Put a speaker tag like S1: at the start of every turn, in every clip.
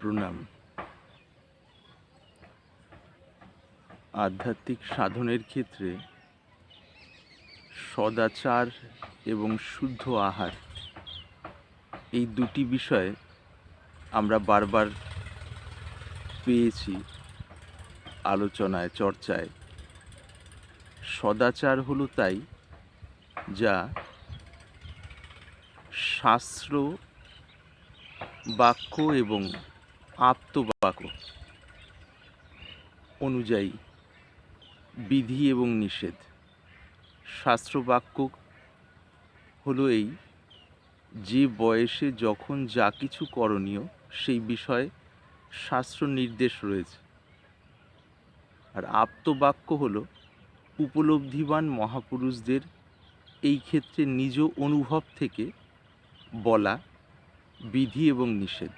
S1: প্রণাম। আধ্যাত্মিক সাধনের ক্ষেত্রে সদাচার এবং শুদ্ধ আহার এই দুটি বিষয়ে আমরা বারবার পেয়েছি আলোচনায়, চর্চায়। সদাচার হলো তাই যা শাস্ত্র, বাক্য এবং আপ্তবাক্য অনুযায়ী বিধি এবং নিষেধ। শাস্ত্র বাক্য হলো এই, যে বয়সে যখন যা কিছু করণীয় সেই বিষয়ে শাস্ত্র নির্দেশ রয়েছে। আর আপ্তবাক্য হল, উপলব্ধিবান মহাপুরুষদের এই ক্ষেত্রে নিজ অনুভব থেকে বলা বিধি এবং নিষেধ।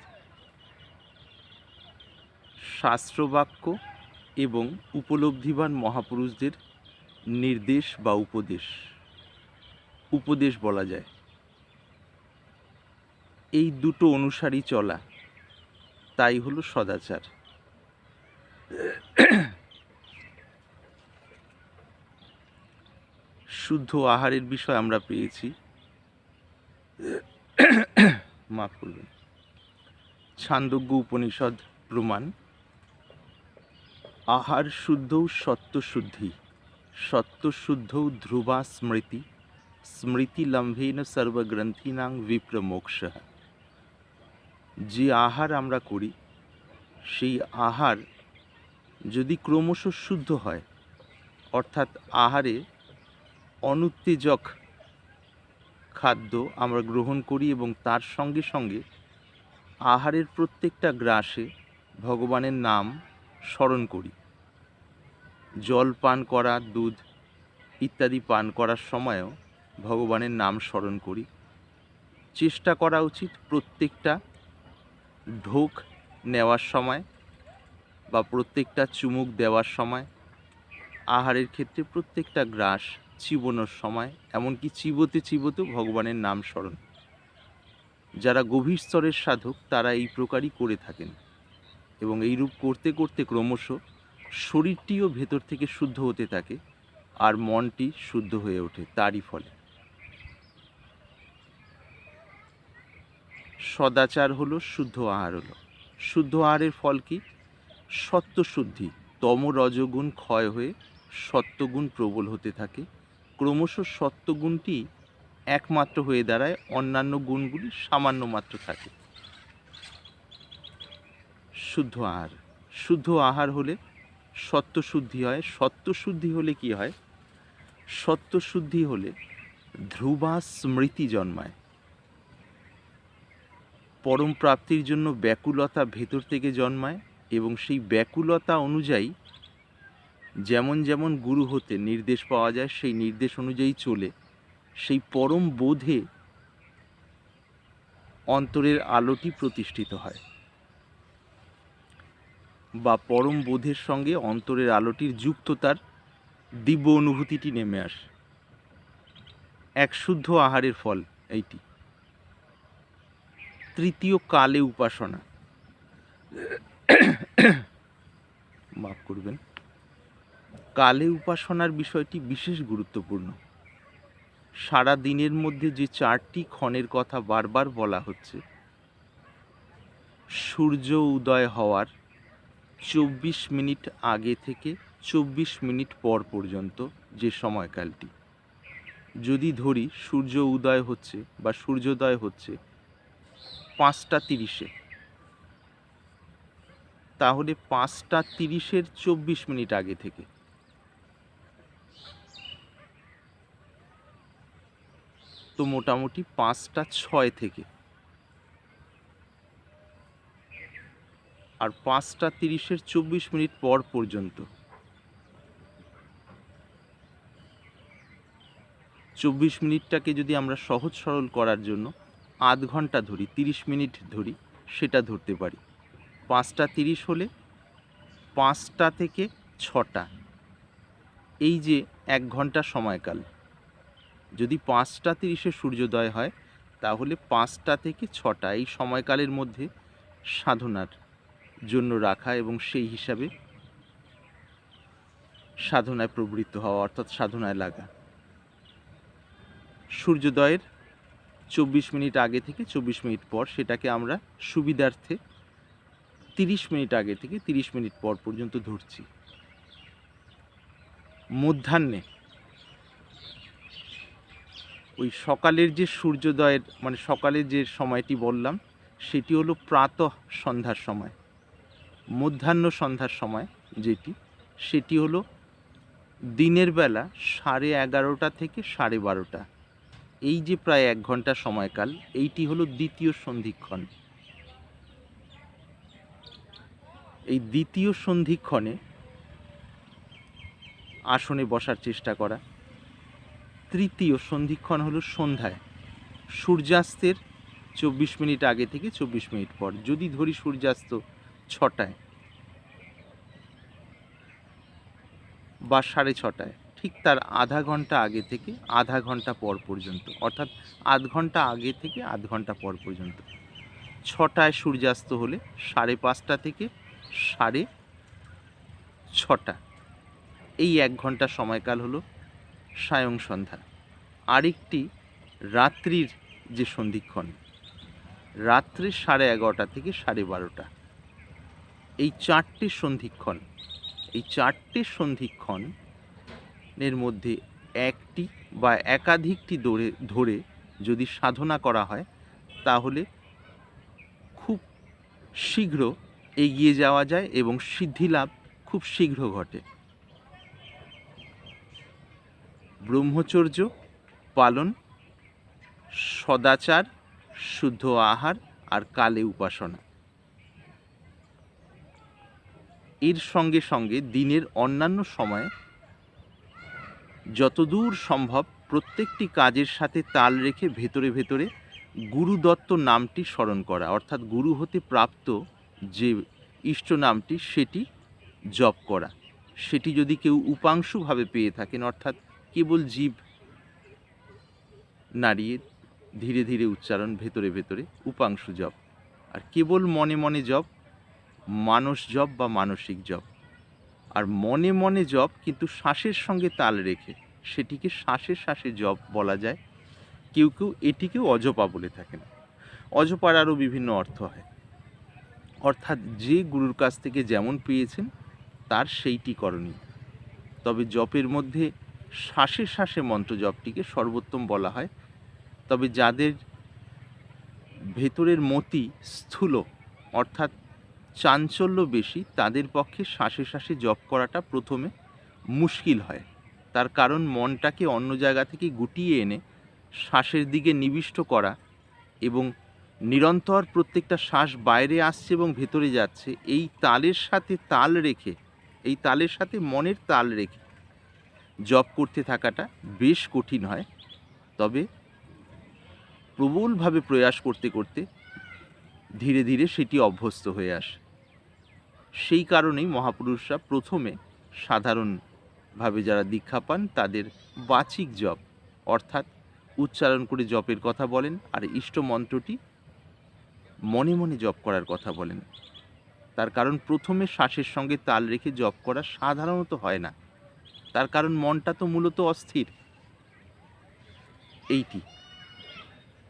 S1: শাস্ত্রবাক্য এবং উপলব্ধিবান মহাপুরুষদের নির্দেশ বা উপদেশ। উপদেশ বলা যায়। এই দুটো অনুসারী চলা, তাই হলো সদাচার। শুদ্ধ আহারের বিষয় আমরা পেয়েছি। মাফ করবেন। ছান্দজ্ঞ উপনিষদ প্রমাণ আহার শুদ্ধৌ সত্যশুদ্ধি, সত্যশুদ্ধৌ ধ্রুবা স্মৃতি স্মৃতি লম্ভেন সর্বগ্রন্থিনাং বিপ্রমোক্ষ। যে আহার আমরা করি, সেই আহার যদি ক্রমশ শুদ্ধ হয়, অর্থাৎ আহারে অনুত্তেজক খাদ্য আমরা গ্রহণ করি এবং তার সঙ্গে সঙ্গে আহারের প্রত্যেকটা গ্রাসে ভগবানের নাম স্মরণ করি। জল পান করা, দুধ ইত্যাদি পান করার সময়ও ভগবানের নাম স্মরণ করি। চেষ্টা করা উচিত প্রত্যেকটা ঢোক নেওয়ার সময় বা প্রত্যেকটা চুমুক দেওয়ার সময়। আহারের ক্ষেত্রে প্রত্যেকটা গ্রাস চিবোনোর সময়, এমনকি চিবোতে চিবোতেও ভগবানের নাম স্মরণ। যারা গভীর স্তরের সাধক তারা এই প্রকারই করে থাকেন এবং এইরূপ করতে করতে ক্রমশ শরীরটিও ভেতর থেকে শুদ্ধ হতে থাকে আর মনটি শুদ্ধ হয়ে ওঠে তারই ফলে। সদাচার হলো, শুদ্ধ আহার হলো। শুদ্ধ আহারের ফল কি? সত্যশুদ্ধি তম রজগুণ ক্ষয় হয়ে সত্যগুণ প্রবল হতে থাকে। ক্রমশ সত্যগুণটি একমাত্র হয়ে দাঁড়ায়, অন্যান্য গুণগুলি সামান্য মাত্র থাকে। শুদ্ধ আহার। শুদ্ধ আহার হলে সত্যশুদ্ধি হয়। সত্যশুদ্ধি হলে কি হয়? সত্যশুদ্ধি হলে ধ্রুবা স্মৃতি জন্মায়। পরম প্রাপ্তির জন্য ব্যাকুলতা ভেতর থেকে জন্মায় এবং সেই ব্যাকুলতা অনুযায়ী যেমন যেমন গুরু হতে নির্দেশ পাওয়া যায়, সেই নির্দেশ অনুযায়ী চলে। সেই পরম বোধে অন্তরের আলোটি প্রতিষ্ঠিত হয়। বা পরম বোধের সঙ্গে অন্তরের আলোটির যুক্ততার দিব্য অনুভূতিটি নেমে আসে। এক শুদ্ধ আহারের ফল এইটি। তৃতীয় কালে উপাসনা। মাফ করবেন। কালে উপাসনার বিষয়টি বিশেষ গুরুত্বপূর্ণ। সারা দিনের মধ্যে যে চারটি ক্ষণের কথা বারবার বলা হচ্ছে, সূর্য উদয় হওয়ার চব্বিশ মিনিট আগে থেকে চব্বিশ মিনিট পর পর্যন্ত যে সময়কালটি। যদি ধরি সূর্য উদয় হচ্ছে বা সূর্যোদয় হচ্ছে পাঁচটা তিরিশে। তাহলে পাঁচটা তিরিশের চব্বিশ মিনিট আগে থেকে। তো মোটামুটি পাঁচটা ছয় থেকে। আর পাঁচটা তিরিশের চব্বিশ মিনিট পর পর্যন্ত। চব্বিশ মিনিটটাকে যদি আমরা সহজ সরল করার জন্য আধ ঘণ্টা ধরি, তিরিশ মিনিট ধরি, সেটা ধরতে পারি। পাঁচটা তিরিশ হলে পাঁচটা থেকে ছটা। এই যে এক ঘণ্টা সময়কাল। যদি পাঁচটা তিরিশে সূর্যোদয় হয়, তাহলে পাঁচটা থেকে ছটা। এই সময়কালের মধ্যে সাধনার জন্য রাখা এবং সেই হিসাবে সাধনায় প্রবৃত্ত হওয়া, অর্থাৎ সাধনায় লাগা। সূর্যোদয়ের চব্বিশ মিনিট আগে থেকে চব্বিশ মিনিট পর সেটাকে আমরা সুবিধার্থে তিরিশ মিনিট আগে থেকে তিরিশ মিনিট পর পর্যন্ত ধরছি। মধ্যাহ্নে ওই সকালের যে সূর্যোদয়ের মানে সকালের যে সময়টি বললাম, সেটি হলো প্রাতঃ সন্ধ্যার সময়। মধ্যাহ্ন সন্ধ্যার সময় যেটি, সেটি হলো দিনের বেলা সাড়ে এগারোটা থেকে সাড়ে বারোটা। এই যে প্রায় এক ঘণ্টা সময়কাল, এইটি হলো দ্বিতীয় সন্ধিক্ষণ। এই দ্বিতীয় সন্ধিক্ষণে আসনে বসার চেষ্টা করা। তৃতীয় সন্ধিক্ষণ হলো সন্ধ্যায়। সূর্যাস্তের চব্বিশ মিনিট আগে থেকে চব্বিশ মিনিট পর। যদি ধরি সূর্যাস্ত ছটায়। বা সাড়ে ছটায়। ঠিক তার আধা ঘণ্টা আগে থেকে, আধা ঘণ্টা পর পর্যন্ত। অর্থাৎ আধ ঘণ্টা আগে থেকে, আধ ঘণ্টা পর পর্যন্ত। ছটায় সূর্যাস্ত হলে সাড়ে পাঁচটা থেকে সাড়ে ছটা। এই এক ঘণ্টা সময়কাল হলো সায়ং সন্ধ্যা। আরেকটি রাত্রির যে সন্ধিক্ষণ, রাত্রে সাড়ে এগারোটা থেকে সাড়ে বারোটা। এই চারটি সন্ধিক্ষণ, এই চারটি সন্ধিক্ষণ এর মধ্যে একটি বা একাধিকটি ধরে ধরে যদি সাধনা করা হয়, তাহলে খুব শীঘ্র এগিয়ে যাওয়া যায় এবং সিদ্ধিলাভ খুব শীঘ্র ঘটে। ব্রহ্মচর্য পালন, সদাচার, শুদ্ধ আহার আর কালে উপাসনা। এর সঙ্গে সঙ্গে দিনের অন্যান্য সময়ে যতদূর সম্ভব প্রত্যেকটি কাজের সাথে তাল রেখে ভেতরে ভেতরে গুরুদত্ত নামটি স্মরণ করা, অর্থাৎ গুরু হতে প্রাপ্ত যে ইষ্ট নামটি সেটি জপ করা। সেটি যদি কেউ উপাংশুভাবে পেয়ে থাকেন, অর্থাৎ কেবল জীব নাড়িয়ে ধীরে ধীরে উচ্চারণ, ভেতরে ভেতরে উপাংশু জপ। আর কেবল মনে মনে জপ মানস জপ বা মানসিক জপ। আর মনে মনে জপ কিন্তু শ্বাসের সঙ্গে তাল রেখে সেটিকে শ্বাসে শ্বাসে জপ বলা যায়। কেউ কেউ এটিকেও অজপা বলে থাকেন। অজপার আরও বিভিন্ন অর্থ হয়। অর্থাৎ যে গুরুর কাছ থেকে যেমন পেয়েছেন, তার সেইটি করণীয়। তবে জপের মধ্যে শ্বাসে শ্বাসে মন্ত্র জপটিকে সর্বোত্তম বলা হয়। তবে যাদের ভেতরের মতি স্থূল, অর্থাৎ চাঞ্চল্য বেশি তাদের পক্ষে শ্বাসে শ্বাসে জপ করাটা প্রথমে মুশকিল হয়। তার কারণ মনটাকে অন্য জায়গা থেকে গুটিয়ে এনে শ্বাসের দিকে নিবিষ্ট করা এবং নিরন্তর প্রত্যেকটা শ্বাস বাইরে আসছে এবং ভেতরে যাচ্ছে, এই তালের সাথে তাল রেখে, এই তালের সাথে মনের তাল রেখে জপ করতে থাকাটা বেশ কঠিন হয়। তবে প্রবলভাবে প্রয়াস করতে করতে ধীরে ধীরে সেটি অভ্যস্ত হয়ে আসে। সেই কারণেই মহাপুরুষরা প্রথমে সাধারণভাবে যারা দীক্ষা পান, তাদের বাচিক জপ, অর্থাৎ উচ্চারণ করে জপের কথা বলেন আর ইষ্ট মন্ত্রটি মনে মনে জপ করার কথা বলেন। তার কারণ প্রথমে শ্বাসের সঙ্গে তাল রেখে জপ করা সাধারণত হয় না। তার কারণ মনটা তো মূলত অস্থির। এইটি।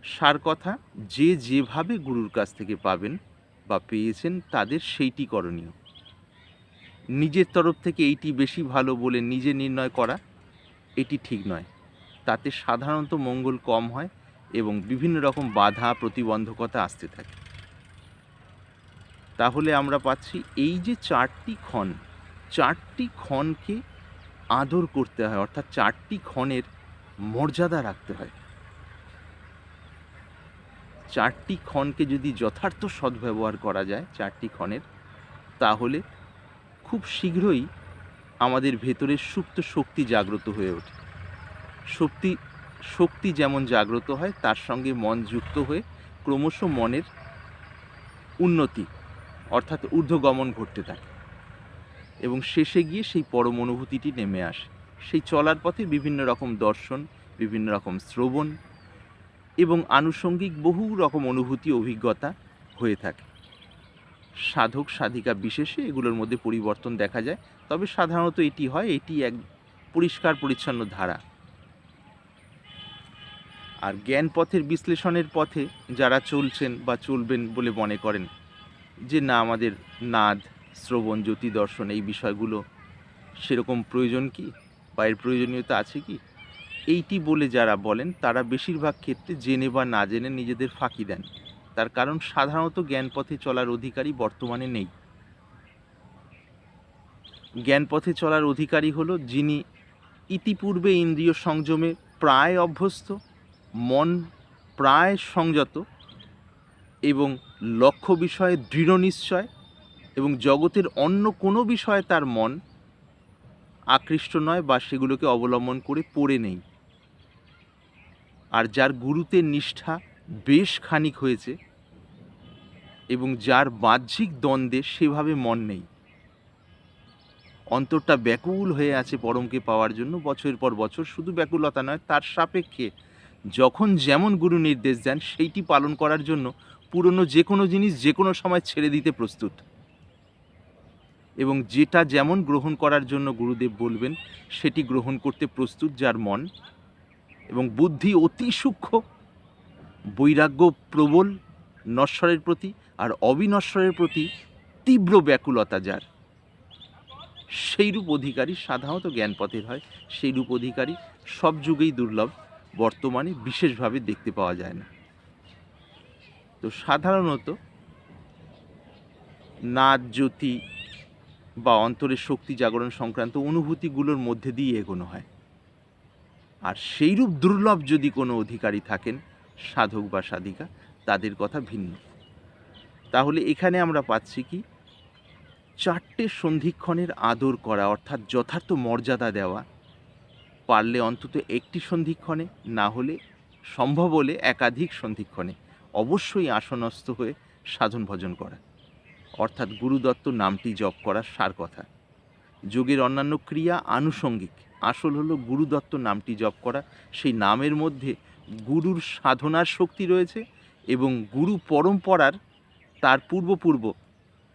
S1: সার কথা, যে যেভাবে গুরুর কাছ থেকে পাবেন বা পেয়েছেন তাদের সেইটি করণীয়। নিজের তরফ থেকে এইটি বেশি ভালো বলে নিজে নির্ণয় করা, এটি ঠিক নয়। তাতে সাধারণত মঙ্গল কম হয় এবং বিভিন্ন রকম বাধা, প্রতিবন্ধকতা আসতে থাকে। তাহলে আমরা পাচ্ছি এই যে চারটি ক্ষণ, চারটি ক্ষণকে আদর করতে হয়, অর্থাৎ চারটি ক্ষণের মর্যাদা রাখতে হয়। চারটি ক্ষণকে যদি যথার্থ সদ্ব্যবহার করা যায়, চারটি ক্ষণের, তাহলে খুব শীঘ্রই আমাদের ভেতরের সুপ্ত শক্তি জাগ্রত হয়ে ওঠে। শক্তি শক্তি যেমন জাগ্রত হয়, তার সঙ্গে মন যুক্ত হয়ে ক্রমশ মনের উন্নতি, অর্থাৎ ঊর্ধ্বগমন ঘটতে থাকে এবং শেষে গিয়ে সেই পরম অনুভূতিটি নেমে আসে। সেই চলার পথে বিভিন্ন রকম দর্শন, বিভিন্ন রকম শ্রবণ এবং আনুষঙ্গিক বহু রকম অনুভূতি, অভিজ্ঞতা হয়ে থাকে। সাধক, সাধিকা বিশেষে এগুলোর মধ্যে পরিবর্তন দেখা যায়, তবে সাধারণত এটি হয়, এটি এক পরিষ্কার, পরিচ্ছন্ন ধারা। আর জ্ঞান পথের বিশ্লেষণের পথে যারা চলছেন বা চলবেন বলে মনে করেন, যে না, আমাদের নাদ, শ্রবণ, জ্যোতি দর্শন এই বিষয়গুলো সেরকম প্রয়োজন কি? বা এর প্রয়োজনীয়তা আছে কি? এইটি বলে যারা বলেন, তারা বেশিরভাগ ক্ষেত্রে জেনে বা না জেনে নিজেদের ফাঁকি দেন। তার কারণ সাধারণত জ্ঞান পথে চলার অধিকারী বর্তমানে নেই। জ্ঞান পথে চলার অধিকারী হলো যিনি ইতিপূর্বে ইন্দ্রিয় সংযমে প্রায় অভ্যস্ত, মন প্রায় সংযত এবং লক্ষ্য বিষয়ে দৃঢ় নিশ্চয় এবং জগতের অন্য কোনো বিষয়ে তার মন আকৃষ্ট নয় বা সেগুলোকে অবলম্বন করে পড়ে নেই। আর যার গুরুতে নিষ্ঠা বেশ খানিক হয়েছে এবং যার বাহ্যিক দ্বন্দ্বে সেভাবে মন নেই। অন্তরটা ব্যাকুল হয়ে আছে পরমকে পাওয়ার জন্য, বছরের পর বছর। শুধু ব্যাকুলতা নয়, তার সাপেক্ষে যখন যেমন গুরু নির্দেশ দেন, সেইটি পালন করার জন্য পুরনো যে কোনো জিনিস যে কোনো সময় ছেড়ে দিতে প্রস্তুত। এবং যেটা যেমন গ্রহণ করার জন্য গুরুদেব বলবেন, সেটি গ্রহণ করতে প্রস্তুত যার মন এবং বুদ্ধি অতি সূক্ষ্ম, বৈরাগ্য প্রবল, নশ্বরের প্রতি আর অবিনশ্বরের প্রতি তীব্র ব্যাকুলতা যার। সেইরূপ অধিকারী সাধারণত জ্ঞানপথের হয়, সেইরূপ অধিকারী সব যুগেই দুর্লভ, বর্তমানে বিশেষভাবে দেখতে পাওয়া যায় না। তো সাধারণত নাচ জ্যোতি বা অন্তরের শক্তি জাগরণ সংক্রান্ত অনুভূতিগুলোর মধ্যে দিয়ে এগোনো হয়। আর সেইরূপ দুর্লভ যদি কোনো অধিকারী থাকেন, সাধক বা সাধিকা, তাদের কথা ভিন্ন। তাহলে এখানে আমরা পাচ্ছি কি? চারটে সন্ধিক্ষণের আদর করা, অর্থাৎ যথার্থ মর্যাদা দেওয়া, পারলে অন্তত একটি সন্ধিক্ষণে, না হলে সম্ভব হলে একাধিক সন্ধিক্ষণে, অবশ্যই আসনস্থ হয়ে সাধন ভজন করা। অর্থাৎ গুরুদত্ত নামটি জপ করার সার কথা। যোগের অন্যান্য ক্রিয়া আনুষঙ্গিক। আসল হলো গুরুদত্ত নামটি জপ করা। সেই নামের মধ্যে গুরুর সাধনার শক্তি রয়েছে এবং গুরু পরম্পরার তার পূর্বপূর্ব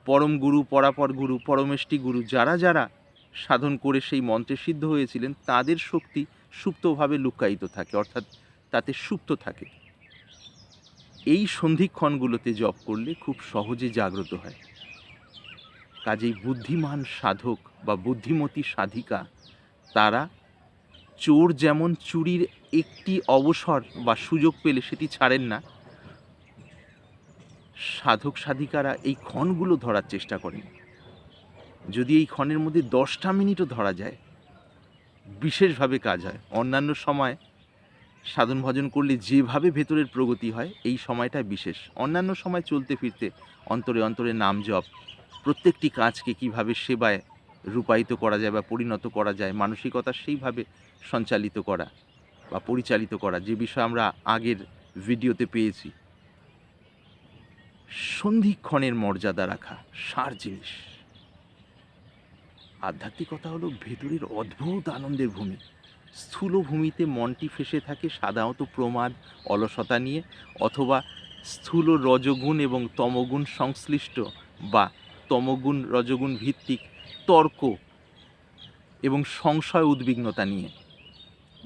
S1: পরম গুরু, পরাপর গুরু, পরমেষ্টি গুরু যারা যারা সাধন করে সেই মন্ত্রে সিদ্ধ হয়েছিলেন, তাদের শক্তি সুপ্তভাবে লুকায়িত থাকে, অর্থাৎ তাতে সুপ্ত থাকে। এই সন্ধিক্ষণগুলোতে জপ করলে খুব সহজে জাগ্রত হয়। কাজেই বুদ্ধিমান সাধক বা বুদ্ধিমতী সাধিকা তারা চোর যেমন চুরির একটি অবসর বা সুযোগ পেলে সেটি ছাড়েন না, সাধক সাধিকারা এই ক্ষণগুলো ধরার চেষ্টা করেন। যদি এই ক্ষণের মধ্যে দশটা মিনিটও ধরা যায়, বিশেষভাবে কাজ হয়। অন্যান্য সময় সাধন ভজন করলে যেভাবে ভেতরের প্রগতি হয়, এই সময়টা বিশেষ। অন্যান্য সময় চলতে ফিরতে অন্তরে অন্তরে নাম জপ, প্রত্যেকটি কাজকে কীভাবে সেবায় রূপায়িত করা যায় বা পরিণত করা যায়, মানসিকতা সেইভাবে সঞ্চালিত করা বা পরিচালিত করা, যে বিষয় আমরা আগের ভিডিওতে পেয়েছি। সন্ধিক্ষণের মর্যাদা রাখা, সার জিনিস। আধ্যাত্মিকতা হলো ভেতরের অদ্ভুত আনন্দের ভূমি। স্থূল ভূমিতে মনটি ফেসে থাকে সাধারণত প্রমাদ অলসতা নিয়ে অথবা স্থূল রজগুণ এবং তমগুণ সংশ্লিষ্ট বা তমগুণ, রজগুণ ভিত্তিক তর্ক এবং সংশয় উদ্বিগ্নতা নিয়ে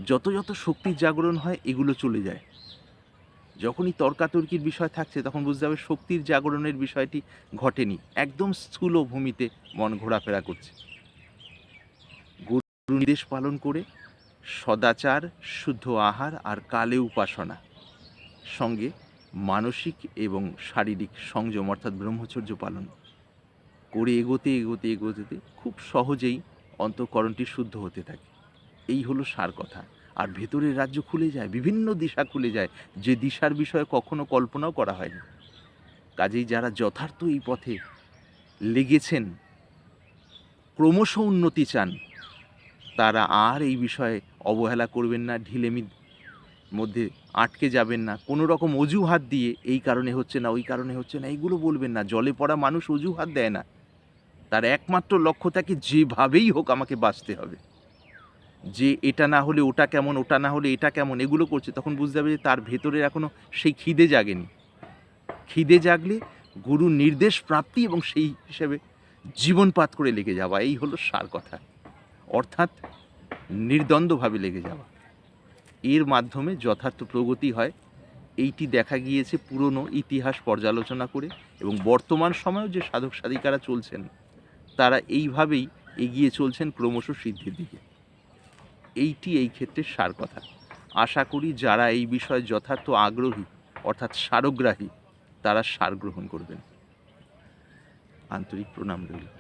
S1: যত যত শক্তির জাগরণ হয়, এগুলো চলে যায়। যখনই তর্কাতর্কির বিষয় থাকছে, তখন বুঝতে হবে শক্তির জাগরণের বিষয়টি ঘটেনি। একদম স্থূল ভূমিতে মন ঘোরাফেরা করছে। গুরু নির্দেশ পালন করে সদাচার, শুদ্ধ আহার আর কালে উপাসনা। সঙ্গে মানসিক এবং শারীরিক সংযম অর্থাৎ ব্রহ্মচর্য পালন। করে এগোতে এগোতে এগোতে খুব সহজেই অন্তঃকরণটি শুদ্ধ হতে থাকে। এই হলো সার কথা। আর ভেতরের রাজ্য খুলে যায়, বিভিন্ন দিশা খুলে যায়। যে দিশার বিষয়ে কখনো কল্পনাও করা হয়নি। কাজেই যারা যথার্থ এই পথে লেগেছেন, ক্রমশ উন্নতি চান, তারা আর এই বিষয়ে অবহেলা করবেন না ঢিলেমি মধ্যে আটকে যাবেন না। কোনো রকম অজুহাত দিয়ে এই কারণে হচ্ছে না, ওই কারণে হচ্ছে না, এইগুলো বলবেন না। জলে পড়া মানুষ অজুহাত দেয় না। তার একমাত্র লক্ষ্য থাকে যেভাবেই হোক আমাকে বাঁচতে হবে। যে এটা না হলে ওটা কেমন, ওটা না হলে এটা কেমন, এগুলো করছে, তখন বুঝতে হবে যে তার ভেতরে এখনও সেই খিদে জাগেনি। খিদে জাগলে গুরুর নির্দেশ, প্রাপ্তি এবং সেই হিসেবে জীবনপাত করে লেগে যাওয়া, এই হলো সার কথা। অর্থাৎ নির্দ্বন্দ্বভাবে লেগে যাওয়া। এর মাধ্যমে যথার্থ প্রগতি হয়। এইটি দেখা গিয়েছে পুরনো ইতিহাস পর্যালোচনা করে এবং বর্তমান সময়েও যে সাধক সাধিকারা চলছেন তারা এইভাবেই এগিয়ে চলছেন ক্রমশ সিদ্ধির দিকে। এইটি এই ক্ষেত্রে সার কথা। আশা করি যারা এই বিষয়ে যথার্থ আগ্রহী, অর্থাৎ সারগ্রাহী, তারা সার গ্রহণ করবেন। আন্তরিক প্রণাম রইল।